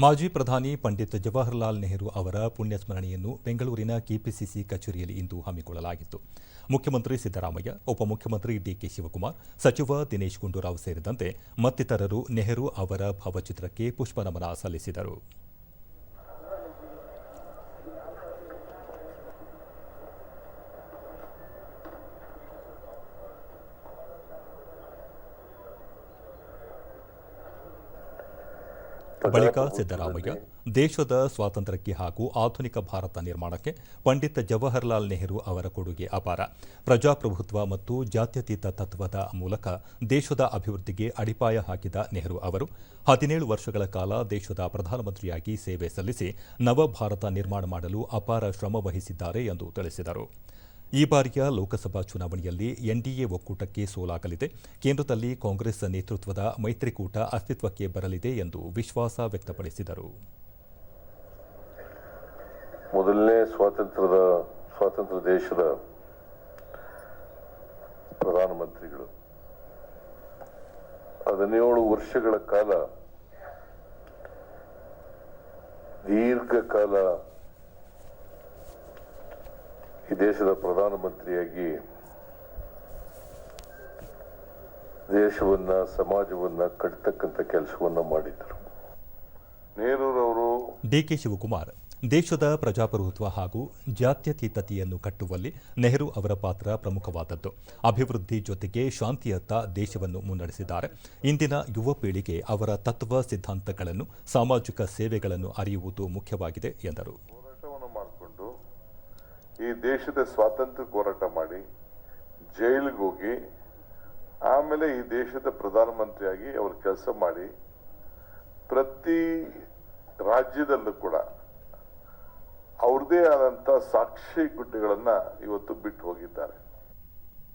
ಮಾಜಿ ಪ್ರಧಾನಿ ಪಂಡಿತ್ ಜವಾಹರಲಾಲ್ ನೆಹರು ಅವರ ಪುಣ್ಯಸ್ಮರಣೆಯನ್ನು ಬೆಂಗಳೂರಿನ ಕೆಪಿಸಿಸಿ ಕಚೇರಿಯಲ್ಲಿ ಇಂದು ಹಮ್ಮಿಕೊಳ್ಳಲಾಗಿತ್ತು. ಮುಖ್ಯಮಂತ್ರಿ ಸಿದ್ದರಾಮಯ್ಯ, ಉಪಮುಖ್ಯಮಂತ್ರಿ ಡಿಕೆ ಶಿವಕುಮಾರ್, ಸಚಿವ ದಿನೇಶ್ ಗುಂಡೂರಾವ್ ಸೇರಿದಂತೆ ಮತ್ತಿತರರು ನೆಹರು ಅವರ ಭಾವಚಿತ್ರಕ್ಕೆ ಪುಷ್ಪನಮನ ಸಲ್ಲಿಸಿದರು. ಬಳಿಕ ಸಿದ್ದರಾಮಯ್ಯ ದೇಶದ ಸ್ವಾತಂತ್ರ್ಯಕ್ಕೆ ಹಾಗೂ ಆಧುನಿಕ ಭಾರತ ನಿರ್ಮಾಣಕ್ಕೆ ಪಂಡಿತ್ ಜವಾಹರಲಾಲ್ ನೆಹರು ಅವರ ಕೊಡುಗೆ ಅಪಾರ. ಪ್ರಜಾಪ್ರಭುತ್ವ ಮತ್ತು ಜಾತ್ಯತೀತ ತತ್ವದ ಮೂಲಕ ದೇಶದ ಅಭಿವೃದ್ಧಿಗೆ ಅಡಿಪಾಯ ಹಾಕಿದ ನೆಹರು ಅವರು ಹದಿನೇಳು ವರ್ಷಗಳ ಕಾಲ ದೇಶದ ಪ್ರಧಾನಮಂತ್ರಿಯಾಗಿ ಸೇವೆ ಸಲ್ಲಿಸಿ ನವಭಾರತ ನಿರ್ಮಾಣ ಮಾಡಲು ಅಪಾರ ಶ್ರಮ ವಹಿಸಿದ್ದಾರೆ ಎಂದು ತಿಳಿಸಿದರು. ಈ ಬಾರಿಯ ಲೋಕಸಭಾ ಚುನಾವಣೆಯಲ್ಲಿ ಎನ್ಡಿಎ ಒಕ್ಕೂಟಕ್ಕೆ ಸೋಲಾಗಲಿದೆ. ಕೇಂದ್ರದಲ್ಲಿ ಕಾಂಗ್ರೆಸ್ ನೇತೃತ್ವದ ಮೈತ್ರಿಕೂಟ ಅಸ್ತಿತ್ವಕ್ಕೆ ಬರಲಿದೆ ಎಂದು ವಿಶ್ವಾಸ ವ್ಯಕ್ತಪಡಿಸಿದರು. ಮೊದಲನೇ ಸ್ವಾತಂತ್ರ್ಯದ, ಸ್ವಾತಂತ್ರ್ಯ ದೇಶದ ಪ್ರಧಾನಮಂತ್ರಿಗಳು. ಹದಿನೇಳು ವರ್ಷಗಳ ಕಾಲ, ದೀರ್ಘಕಾಲ ಈ ದೇಶದ ಪ್ರಧಾನಮಂತ್ರಿಯಾಗಿ ದೇಶವನ್ನ ಸಮಾಜವನ್ನ ಕಟ್ತಕ್ಕಂಥ ಕೆಲಸವನ್ನ ಮಾಡಿದ್ರು ನೆಹರೂರವರು ಡಿಕೆ ಶಿವಕುಮಾರ್ ದೇಶದ ಪ್ರಜಾಪ್ರಭುತ್ವ ಹಾಗೂ ಜಾತ್ಯತೀತತೆಯನ್ನು ಕಟ್ಟುವಲ್ಲಿ ನೆಹರು ಅವರ ಪಾತ್ರ ಪ್ರಮುಖವಾದದ್ದು. ಅಭಿವೃದ್ಧಿ ಜೊತೆಗೆ ಶಾಂತಿಯತ್ತ ದೇಶವನ್ನು ಮುನ್ನಡೆಸಿದ್ದಾರೆ. ಇಂದಿನ ಯುವ ಪೀಳಿಗೆ ಅವರ ತತ್ವ ಸಿದ್ಧಾಂತಗಳನ್ನು ಸಾಮಾಜಿಕ ಸೇವೆಗಳನ್ನು ಅರಿಯುವುದು ಮುಖ್ಯವಾಗಿದೆ ಎಂದರು. ಈ ದೇಶದ ಸ್ವಾತಂತ್ರ್ಯ ಹೋರಾಟ ಮಾಡಿ ಜೈಲಿಗೆ ಹೋಗಿ, ಆಮೇಲೆ ಈ ದೇಶದ ಪ್ರಧಾನಮಂತ್ರಿಯಾಗಿ ಅವರು ಕೆಲಸ ಮಾಡಿ, ಪ್ರತಿ ರಾಜ್ಯದಲ್ಲೂ ಕೂಡ ಅವ್ರದೇ ಆದಂತ ಸಾಕ್ಷಿ ಗುಡ್ಡೆಗಳನ್ನ ಇವತ್ತು ಬಿಟ್ಟು ಹೋಗಿದ್ದಾರೆ.